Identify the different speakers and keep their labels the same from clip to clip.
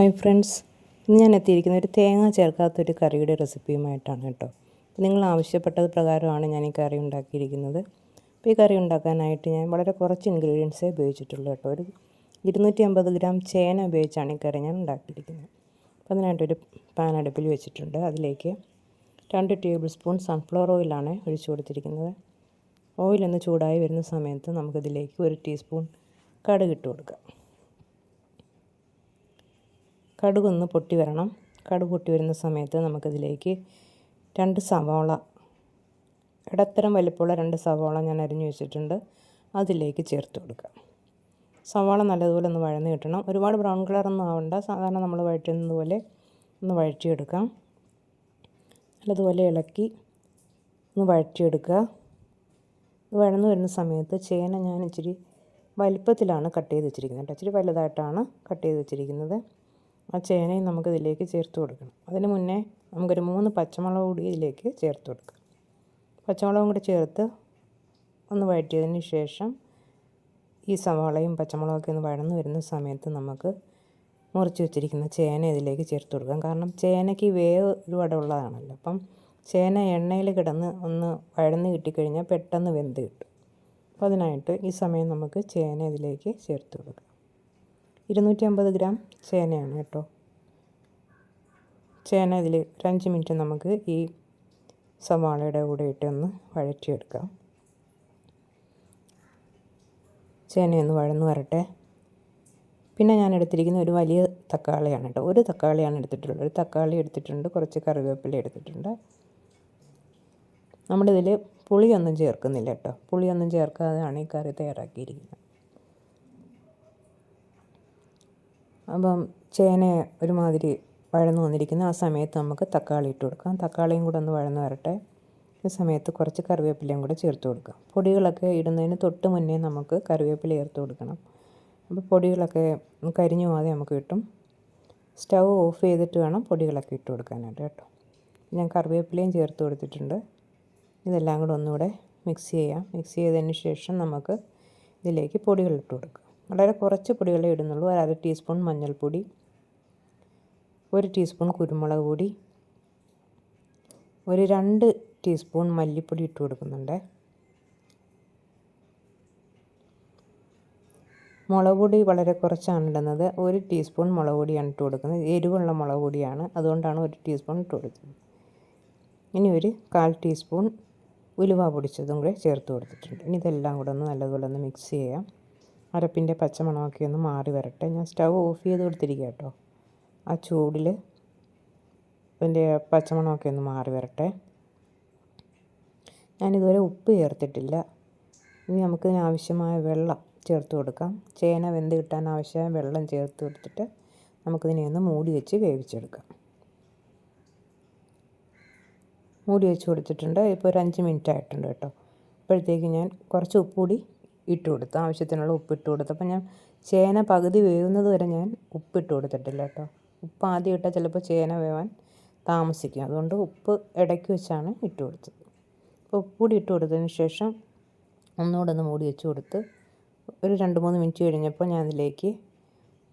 Speaker 1: Hi friends ഇന്ന് ഞാൻ എത്തിയിരിക്കുന്ന ഒരു തേങ്ങ ചേർക്കാത്തൊരു കറിയുടെ റെസിപ്പിയുമായിട്ടാണ് കേട്ടോ. നിങ്ങൾ ആവശ്യപ്പെട്ടത് പ്രകാരമാണ് ഞാൻ ഈ കറി ഉണ്ടാക്കിയിരിക്കുന്നത്. അപ്പോൾ ഈ കറി ഉണ്ടാക്കാനായിട്ട് ഞാൻ വളരെ കുറച്ച് ഇൻഗ്രീഡിയൻസേ ഉപയോഗിച്ചിട്ടുള്ളൂ കേട്ടോ. ഒരു ഇരുന്നൂറ്റി അമ്പത് ഗ്രാം ചേന ഉപയോഗിച്ചാണ് ഈ കറി ഞാൻ ഉണ്ടാക്കിയിരിക്കുന്നത്. അപ്പോൾ അതിനായിട്ടൊരു പാൻ അടുപ്പിൽ വെച്ചിട്ടുണ്ട്. അതിലേക്ക് രണ്ട് ടേബിൾ സ്പൂൺ സൺഫ്ലവർ ഓയിലാണ് ഒഴിച്ചു കൊടുത്തിരിക്കുന്നത്. ഓയിലൊന്ന് ചൂടായി വരുന്ന സമയത്ത് നമുക്കിതിലേക്ക് ഒരു ടീസ്പൂൺ കടുക് ഇട്ട് കൊടുക്കാം. കടുകൊന്ന് പൊട്ടി വരണം. കടുക് പൊട്ടി വരുന്ന സമയത്ത് നമുക്കിതിലേക്ക് രണ്ട് സവാള ഇടത്തരം വലിപ്പമുള്ള രണ്ട് സവാള ഞാൻ അരിഞ്ഞു വെച്ചിട്ടുണ്ട്. അതിലേക്ക് ചേർത്ത് കൊടുക്കാം. സവാള നല്ലതുപോലെ ഒന്ന് വഴന്ന് കിട്ടണം. ഒരുപാട് ബ്രൗൺ കളറൊന്നും ആവണ്ട. സാധാരണ നമ്മൾ വഴറ്റുന്നതുപോലെ ഒന്ന് വഴറ്റിയെടുക്കാം. നല്ലതുപോലെ ഇളക്കി ഒന്ന് വഴറ്റിയെടുക്കുക. വഴന്നു വരുന്ന സമയത്ത് ചേന ഞാൻ ഇച്ചിരി വലിപ്പത്തിലാണ് കട്ട് ചെയ്ത് വെച്ചിരിക്കുന്നത്. കേട്ടോ ഇച്ചിരി വലുതായിട്ടാണ് കട്ട് ചെയ്ത് വെച്ചിരിക്കുന്നത്. ആ ചേനയും നമുക്ക് ഇതിലേക്ക് ചേർത്ത് കൊടുക്കണം. അതിന് മുന്നേ നമുക്കൊരു മൂന്ന് പച്ചമുളക് കൂടി ഇതിലേക്ക് ചേർത്ത് കൊടുക്കാം. പച്ചമുളകും കൂടി ചേർത്ത് ഒന്ന് വഴറ്റിയതിന് ശേഷം ഈ സവാളയും പച്ചമുളകൊക്കെ ഒന്ന് വഴന്നു വരുന്ന സമയത്ത് നമുക്ക് മുറിച്ച് വെച്ചിരിക്കുന്ന ചേന ഇതിലേക്ക് ചേർത്ത് കൊടുക്കാം. കാരണം ചേനയ്ക്ക് വേവ് ഒരുപാട് ഉള്ളതാണല്ലോ അപ്പം ചേന എണ്ണയിൽ കിടന്ന് ഒന്ന് വഴന്ന് കിട്ടിക്കഴിഞ്ഞാൽ പെട്ടെന്ന് വെന്ത് കിട്ടും. അപ്പോൾ അതിനായിട്ട് ഈ സമയം നമുക്ക് ചേന ഇതിലേക്ക് ചേർത്ത് കൊടുക്കാം. ഇരുന്നൂറ്റി അമ്പത് ഗ്രാം ചേനയാണ് കേട്ടോ. ചേന ഇതിൽ ഒരു അഞ്ച് മിനിറ്റ് നമുക്ക് ഈ സവാളയുടെ കൂടെ ഇട്ടൊന്ന് വഴറ്റിയെടുക്കാം. ചേനയൊന്ന് വഴന്ന് വരട്ടെ. പിന്നെ ഞാൻ എടുത്തിരിക്കുന്ന ഒരു വലിയ തക്കാളിയാണ് കേട്ടോ. ഒരു തക്കാളിയാണ് എടുത്തിട്ടുള്ളത്. ഒരു തക്കാളി എടുത്തിട്ടുണ്ട് കുറച്ച് കറിവേപ്പില എടുത്തിട്ടുണ്ട്. നമ്മളിതിൽ പുളിയൊന്നും ചേർക്കുന്നില്ല കേട്ടോ. പുളിയൊന്നും ചേർക്കാതെയാണ് ഈ കറി തയ്യാറാക്കിയിരിക്കുന്നത്. അപ്പം ചേന ഒരുമാതിരി വഴന്നു വന്നിരിക്കുന്ന ആ സമയത്ത് നമുക്ക് തക്കാളി ഇട്ട് കൊടുക്കാം. തക്കാളിയും കൂടെ ഒന്ന് വഴന്ന് വരട്ടെ. ഈ സമയത്ത് കുറച്ച് കറിവേപ്പിലയും കൂടെ ചേർത്ത് കൊടുക്കാം. പൊടികളൊക്കെ ഇടുന്നതിന് തൊട്ട് മുന്നേ നമുക്ക് കറിവേപ്പില ചേർത്ത് കൊടുക്കണം. അപ്പോൾ പൊടികളൊക്കെ കരിഞ്ഞു പോകാതെ നമുക്ക് കിട്ടും. സ്റ്റവ് ഓഫ് ചെയ്തിട്ട് വേണം പൊടികളൊക്കെ ഇട്ട് കൊടുക്കാനായിട്ട് കേട്ടോ. ഞാൻ കറിവേപ്പിലയും ചേർത്ത് കൊടുത്തിട്ടുണ്ട്. ഇതെല്ലാം കൂടെ ഒന്നുകൂടെ മിക്സ് ചെയ്യാം. മിക്സ് ചെയ്തതിന് ശേഷം നമുക്ക് ഇതിലേക്ക് പൊടികൾ ഇട്ട് കൊടുക്കാം. വളരെ കുറച്ച് പൊടികളെ ഇടുന്നുള്ളൂ. ഒരു അര ടീസ്പൂൺ മഞ്ഞൾപ്പൊടി ഒരു ടീസ്പൂൺ കുരുമുളക് പൊടി ഒരു രണ്ട് ടീസ്പൂൺ മല്ലിപ്പൊടി ഇട്ട് കൊടുക്കുന്നുണ്ട്. മുളക് പൊടി വളരെ കുറച്ചാണ് ഇടുന്നത്. ഒരു ടീസ്പൂൺ മുളക് പൊടിയാണ് ഇട്ട് കൊടുക്കുന്നത്. എരിവുള്ള മുളക് പൊടിയാണ്. അതുകൊണ്ടാണ് ഒരു ടീസ്പൂൺ ഇട്ട് കൊടുക്കുന്നത് ഇനി ഒരു കാൽ ടീസ്പൂൺ ഉലുവ പൊടിച്ചതും കൂടെ ചേർത്ത് കൊടുത്തിട്ടുണ്ട്. ഇനി ഇതെല്ലാം കൂടെ ഒന്ന് നല്ലതുപോലെ ഒന്ന് മിക്സ് ചെയ്യാം. അരപ്പിന്റെ പച്ചമണമൊക്കെ ഒന്ന് മാറി വരട്ടെ. ഞാൻ സ്റ്റവ് ഓഫ് ചെയ്ത് കൊടുത്തിരിക്കുക കേട്ടോ. ആ ചൂടിൽ അതിന്റെ പച്ചമണമൊക്കെ ഒന്ന് മാറി വരട്ടെ. ഞാനിതുവരെ ഉപ്പ് ചേർത്തിട്ടില്ല. ഇനി നമുക്കിതിന് ആവശ്യമായ വെള്ളം ചേർത്ത് കൊടുക്കാം. ചേന വെന്ത് കിട്ടാൻ ആവശ്യമായ വെള്ളം ചേർത്ത് കൊടുത്തിട്ട് നമുക്കിതിനെ ഒന്ന് മൂടി വെച്ച് വേവിച്ചെടുക്കാം. മൂടി വെച്ച് കൊടുത്തിട്ടുണ്ട്. ഇപ്പോൾ ഒരു അഞ്ച് മിനിറ്റ് ആയിട്ടുണ്ട് കേട്ടോ. അപ്പോഴത്തേക്ക് ഞാൻ കുറച്ച് ഉപ്പ് കൂടി ഇട്ട് കൊടുത്തു ആവശ്യത്തിനുള്ള ഉപ്പ് ഇട്ട് കൊടുത്തു. അപ്പം ഞാൻ ചേന പകുതി വേവുന്നത് വരെ ഞാൻ ഉപ്പ് ഇട്ട് കൊടുത്തിട്ടില്ല കേട്ടോ. ഉപ്പ് ആദ്യം ഇട്ടാൽ ചിലപ്പോൾ ചേന വേവാൻ താമസിക്കും. അതുകൊണ്ട് ഉപ്പ് ഇടയ്ക്ക് വെച്ചാണ് ഇട്ട് കൊടുത്തത്. അപ്പോൾ ഉപ്പ് കൂടി ഇട്ട് കൊടുത്തതിന് ശേഷം ഒന്നുകൂടെ ഒന്ന് മൂടി വെച്ച് കൊടുത്ത് ഒരു രണ്ട് മൂന്ന് മിനിറ്റ് കഴിഞ്ഞപ്പോൾ ഞാൻ അതിലേക്ക്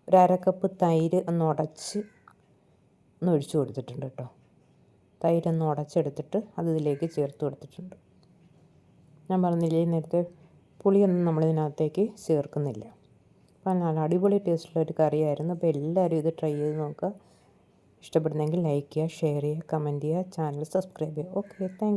Speaker 1: ഒരു അരക്കപ്പ് കപ്പ് തൈര് ഒന്ന് ഉടച്ച് ഒന്ന് ഒഴിച്ചു കൊടുത്തിട്ടുണ്ട് കേട്ടോ. തൈരൊന്ന് ഉടച്ചെടുത്തിട്ട് അത് ഇതിലേക്ക് ചേർത്ത് കൊടുത്തിട്ടുണ്ട്. ഞാൻ പറഞ്ഞില്ലേ നേരത്തെ പുളിയൊന്നും നമ്മളിതിനകത്തേക്ക് ചേർക്കുന്നില്ല. അപ്പം നല്ല അടിപൊളി ടേസ്റ്റുള്ള ഒരു കറിയായിരുന്നു. അപ്പോൾ എല്ലാവരും ഇത് ട്രൈ ചെയ്ത് നോക്കുക. ഇഷ്ടപ്പെടുന്നെങ്കിൽ ലൈക്ക് ചെയ്യുക ഷെയർ ചെയ്യുക കമന്റ് ചെയ്യുക ചാനൽ സബ്സ്ക്രൈബ് ചെയ്യുക. Okay thank